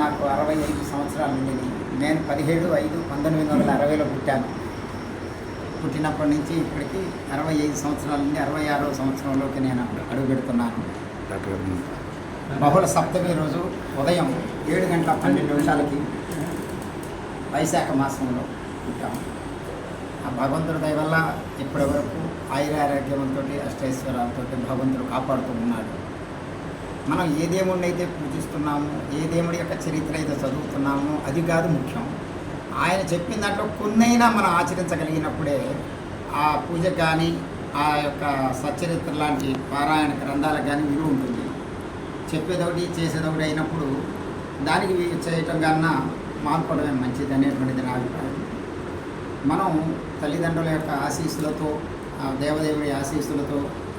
నాకు అరవై ఐదు సంవత్సరాలు ఉండేది. నేను పదిహేడు ఐదు పంతొమ్మిది వందల అరవైలో పుట్టాను. పుట్టినప్పటి నుంచి ఇప్పటికి అరవై ఐదు సంవత్సరాల నుండి అరవై ఆరో సంవత్సరంలోకి నేను అడుగు పెడుతున్నాను. బహుళ సప్తమి రోజు ఉదయం ఏడు గంటల పన్నెండు నిమిషాలకి వైశాఖ మాసంలో పుట్టాము ఆ భగవంతుడి దయ వల్ల ఇప్పటి వరకు ఆయురారోగ్యంతో అష్టైశ్వరాలతో భగవంతుడు కాపాడుతూ ఉన్నాడు. మనం ఏ దేవుడిని అయితే పూజిస్తున్నామో ఏ దేవుడి యొక్క చరిత్ర అయితే చదువుతున్నామో అది కాదు ముఖ్యం. ఆయన చెప్పిన దాంట్లో కొన్నైనా మనం ఆచరించగలిగినప్పుడే ఆ పూజ కానీ ఆ యొక్క సచ్చరిత్ర లాంటి పారాయణ గ్రంథాలకు కానీ విలువ ఉంటుంది. చెప్పేదొకటి చేసేదొకటి అయినప్పుడు దానికి చేయటం కన్నా మానుకోవడమే మంచిది అనేటువంటిది నా అభిప్రాయం. మనం తల్లిదండ్రుల యొక్క ఆశీస్సులతో ఆ దేవదేవుడి ఆశీస్సులతో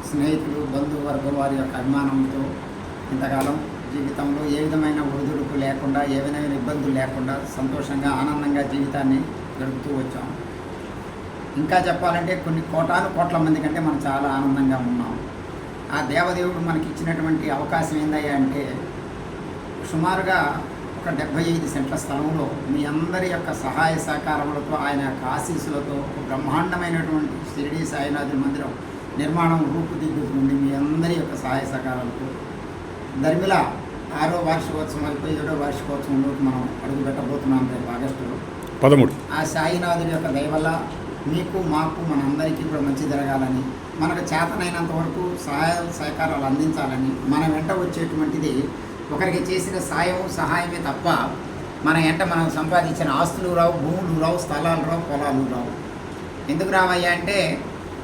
స్నేహితులు బంధువర్గం వారి యొక్క అభిమానంతో ఇంతకాలం జీవితంలో ఏ విధమైన ఒడిదుడుకు లేకుండా ఏ విధమైన ఇబ్బందులు లేకుండా సంతోషంగా ఆనందంగా జీవితాన్ని గడుపుతూ వచ్చాం. ఇంకా చెప్పాలంటే కొన్ని కోటాను కోట్ల మంది కంటే మనం చాలా ఆనందంగా ఉన్నాం. ఆ దేవదేవుడు మనకి ఇచ్చినటువంటి అవకాశం ఏందయ్యా అంటే సుమారుగా ఒక డెబ్బై ఐదు సెంట్ల స్థలంలో మీ అందరి యొక్క సహాయ సహకారములతో ఆయన యొక్క ఆశీస్సులతో ఒక బ్రహ్మాండమైనటువంటి షిరిడి సాయినాథుని మందిరం నిర్మాణం రూపుదిద్దుతుంది మీ అందరి యొక్క సహాయ సహకారాలతో. ధర్మిల ఆరో వార్షికోత్సవం అయిపోయి ఏడో వార్షికోత్సవంలోకి మనం అడుగు పెట్టబోతున్నాం రేపు ఆగస్టులో పదమూడు. ఆ సాయినాథుడి యొక్క దయ వల్ల మీకు మాకు మనందరికీ కూడా మంచి జరగాలని మనకు చేతనైనంత వరకు సహాయ సహకారాలు అందించాలని మన వెంట వచ్చేటువంటిది ఒకరికి చేసిన సాయం సహాయమే తప్ప మన వెంట మనం సంపాదించిన ఆస్తులు రావు భూములు రావు స్థలాలు రావు పొలాలు రావు. ఎందుకు రావయ్యా అంటే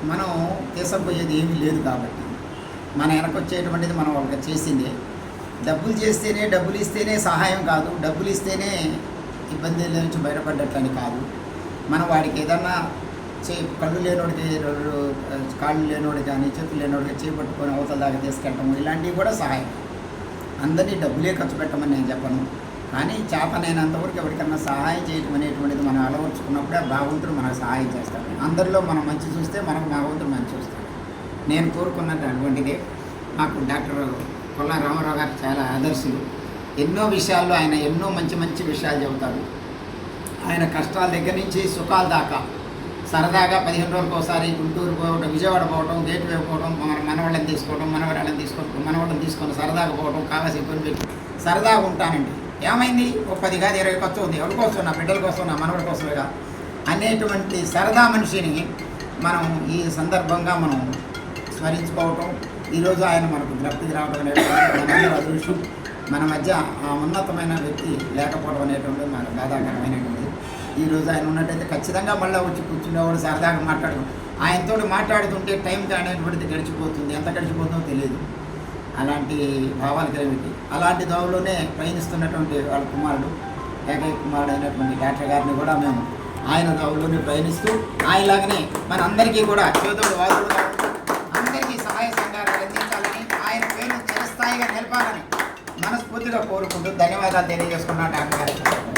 మనం తీసుకుపోయేది ఏమీ లేదు కాబట్టి. మన వెనక వచ్చేటువంటిది మనం ఒక చేసిందే. డబ్బులు చేస్తేనే డబ్బులు ఇస్తేనే సహాయం కాదు. డబ్బులు ఇస్తేనే ఇబ్బందుల నుంచి బయటపడ్డట్లని కాదు. మనం వాడికి ఏదన్నా చే కళ్ళు లేనోడికి కాళ్ళు లేనోడి కానీ చేతులు లేనోడికి చేపట్టుకొని అవతల దాకా తీసుకెళ్ళటం ఇలాంటివి కూడా సహాయం. అందరినీ డబ్బులే ఖర్చు పెట్టమని నేను చెప్పను. కానీ చేతనైనంతవరకు ఎవరికన్నా సహాయం చేయటం అనేటువంటిది మనం అలవర్చుకున్నప్పుడే ఆ భగవంతుడు మనకు సహాయం చేస్తాడు. అందరిలో మనం మంచి చూస్తే మనకు భగవంతుడు నేను కోరుకున్నది అటువంటిదే నాకు డాక్టర్ కొల్ల రామారావు గారు చాలా ఆదర్శులు. ఎన్నో విషయాల్లో ఆయన ఎన్నో మంచి మంచి విషయాలు చెబుతారు ఆయన కష్టాల దగ్గర నుంచి సుఖాల దాకా సరదాగా పదిహేను రోజులకు ఒకసారి గుంటూరు పోవడం విజయవాడ పోవడం గేట్వే పోవడం మన మనవాళ్ళని తీసుకోవడం మనవరాళ్ళని తీసుకోవడం మనవాళ్ళని తీసుకొని సరదాగా పోవడం కావాల్సిన ఇబ్బంది పెట్టి సరదాగా ఉంటానండి. ఏమైంది? ఒక పది కాదు ఇరవై ఖర్చు ఉంది. ఎవరి కోసం నా బిడ్డల కోసం నా మనవడి కోసమేగా అనేటువంటి సరదా మనిషిని మనం ఈ సందర్భంగా మనం స్మరించుకోవటం ఈరోజు ఆయన మనకు జ్ఞప్తికి రావడం అనేటువంటి అదృష్టం. మన మధ్య ఆ ఉన్నతమైన వ్యక్తి లేకపోవడం అనేటువంటి మన బాధాకరమైనటువంటిది. ఈ రోజు ఆయన ఉన్నట్టయితే ఖచ్చితంగా మళ్ళీ వచ్చి కూర్చునేవాడు సరదాగా మాట్లాడడం. ఆయనతో మాట్లాడుతుంటే టైం అనేటువంటిది గడిచిపోతుంది. ఎంత గడిచిపోతుందో తెలియదు. అలాంటి భావాలు కలిగి అలాంటి దోవలోనే ప్రయాణిస్తున్నటువంటి వాళ్ళ కుమారుడు ఏకైక కుమారుడు అయినటువంటి డాక్టర్ గారిని కూడా మేము ఆయన దోవలోనే ప్రయాణిస్తూ ఆయనలాగానే మన అందరికీ కూడా చేదోడు వాదుడుగా ధన్యవాదాలు తెలియజేసుకున్నాను డాక్టర్ గారు